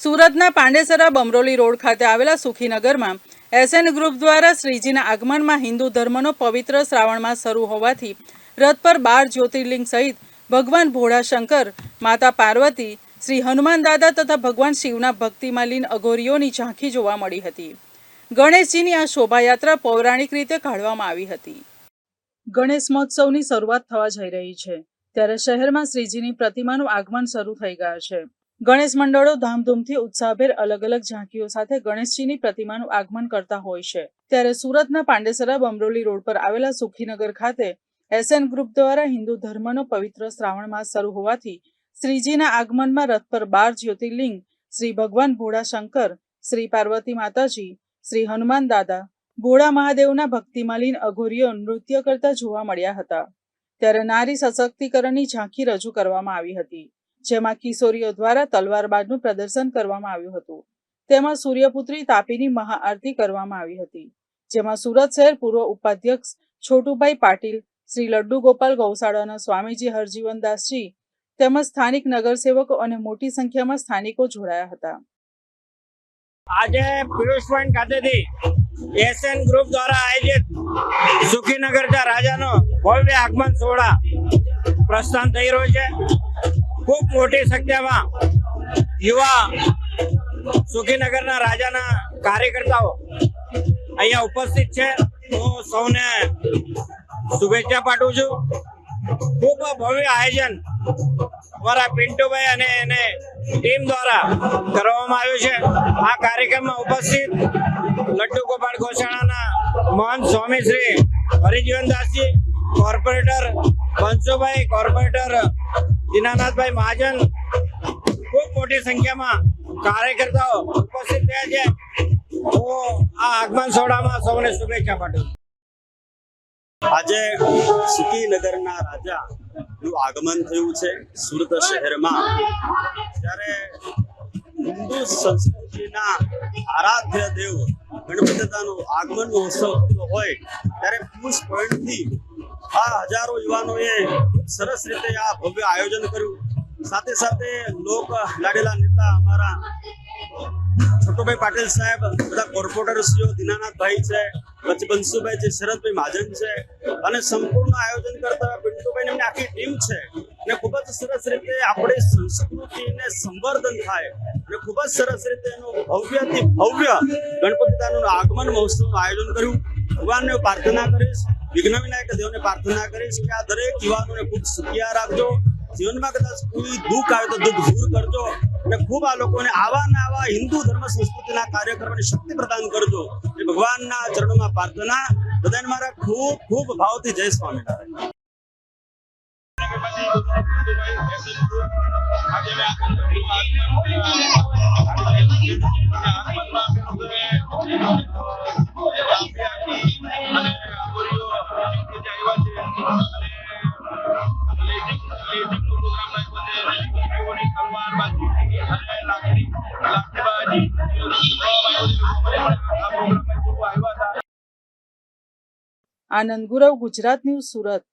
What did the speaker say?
સુરતના પાંડેસરા બમરોલી રોડ ખાતે આવેલા સુખીનગરમાં એસએન ગ્રુપ દ્વારા શ્રીજીના આગમનમાં હિન્દુ ધર્મનો પવિત્ર શ્રાવણમાં શરૂ હોવાથી રથ પર બાર જ્યોતિર્લિંગ સહિત ભગવાન ભોળાશંકર, માતા પાર્વતી, શ્રી હનુમાન દાદા તથા ભગવાન શિવના ભક્તિમાં લીન અઘોરીઓની ઝાંખી જોવા મળી હતી. ગણેશજીની આ શોભાયાત્રા પૌરાણિક રીતે કાઢવામાં આવી હતી. ગણેશ મહોત્સવની શરૂઆત થવા જઈ રહી છે. ત્યારે શહેરમાં શ્રીજીની પ્રતિમાનું આગમન શરૂ થઈ ગયા છે. ગણેશ મંડળો ધામધૂમથી ઉત્સાહભેર અલગ અલગ ઝાંકીઓ સાથે ગણેશજીની પ્રતિમાનું આગમન કરતા હોય છે. ત્યારે સુરતના પાંડેસરા બમરોલી રોડ પર આવેલા સુખીનગર ખાતે એસએન ગ્રુપ દ્વારા હિન્દુ ધર્મનો પવિત્ર શ્રાવણ માસ શરૂ હોવાથી શ્રીજીના આગમનમાં રથ પર બાર જ્યોતિર્લિંગ, શ્રી ભગવાન ભોળા શંકર શ્રી પાર્વતી માતાજી, શ્રી હનુમાન દાદા, ભોળા મહાદેવના ભક્તિમાલીન અઘોરીઓ નૃત્ય કરતા જોવા મળ્યા હતા. ત્યારે નારી સશક્તિકરણની ઝાંખી રજૂ કરવામાં આવી હતી. જેમાં કિશોરીઓ દ્વારા તલવારબાજનું પ્રદર્શન કરવામાં આવ્યું હતું. તેમાં સૂર્યપુત્રી તાપીની મહાઆરતી કરવામાં આવી હતી, જેમાં સુરત શહેર પૂર્વ ઉપાધ્યક્ષ છોટુભાઈ પાટીલ, શ્રી લડ્ડુ ગોપાલ ગૌશાળાના સ્વામીજી હરજીવનદાસજી તેમજ સ્થાનિક નગરસેવકો અને મોટી સંખ્યામાં સ્થાનિકો જોડાયા હતા. આજે પિયુષ પોઈન્ટ ખાતેથી એસએન ગ્રુપ દ્વારા આયોજિત સુખીનગરના રાજાનો ભવ્ય આગમન સોહળા પ્રસ્થાન થઈ રહ્યો છે. ખૂબ મોટી સંખ્યામાં યુવા સુખીનગરના રાજાના કાર્યકર્તાઓ અહીંયા ઉપસ્થિત છે. હું સૌને શુભેચ્છા પાઠવું છું. ખૂબ ભવ્ય આયોજન અમારા પિન્ટુભાઈ અને એને ટીમ દ્વારા કરવામાં આવ્યું છે. આ કાર્યક્રમમાં ઉપસ્થિત લડ્ડુ ગોપાલ ઘોસાણાના મહંત સ્વામી શ્રી હરિજીવનદાસજી, કોર્પોરેટર બંસુભાઈ કોર્પોરેટર દીનાનાથભાઈ મહાજન ખૂબ મોટી સંખ્યામાં કાર્યકર્તાઓ ઉપસ્થિત થયા છે હું આ આગમન સોડામાં સૌને શુભેચ્છા પાઠવું. આજે સુખીનગરના રાજા નું આગમન થયું છે સુરત શહેરમાં ત્યારે હિન્દુ સંસ્કૃતિના આરાધ્ય દેવ ગણપતિ દાદાનું આગમન મહોત્સવ થતો હોય, ત્યારે પિયુષ પોઈન્ટથી આ હજારો યુવાનોએ સરસ રીતે આ ભવ્ય આયોજન કર્યું. સાથે સાથે લોક લાડેલા નેતા અમારા છોટુભાઈ પાટીલ સાહેબ, બધા કોર્પોરેટરશ્રીઓ, દિનાનાથભાઈ છે પછી બંસુભાઈ છે, શરદભાઈ મહાજન છે અને સંપૂર્ણ આયોજન કરતા પિન્ટુભાઈ એમની આખી ટીમ છે. અને ખૂબ જ સરસ રીતે આપણી સંસ્કૃતિને સંવર્ધન થાય અને ખૂબ જ સરસ રીતે એનું ભવ્યથી ભવ્ય ગણપતિ દાદાનું આગમન મહોત્સવનું આયોજન કર્યું. ભગવાનને પ્રાર્થના કરીશ વિઘ્ન વિનાયક દેવને પ્રાર્થના કરીશ કે આ દરેક યુવાનોને ખૂબ સુખિયા રાખજો. જીવનમાં કદાચ કોઈ દુઃખ આવે તો દુઃખ દૂર કરજો અને ખૂબ આ લોકોને આવા ને આવા હિન્દુ ધર્મ સંસ્કૃતિના કાર્ય શક્તિ પ્રદાન કરજો. એ ભગવાનના ચરણોમાં પ્રાર્થના. બધાને મારા ખૂબ ખૂબ ભાવથી જય સ્વામિનારાયણ. આનંદ ગુરવ ગુજરાત ન્યૂઝ સુરત.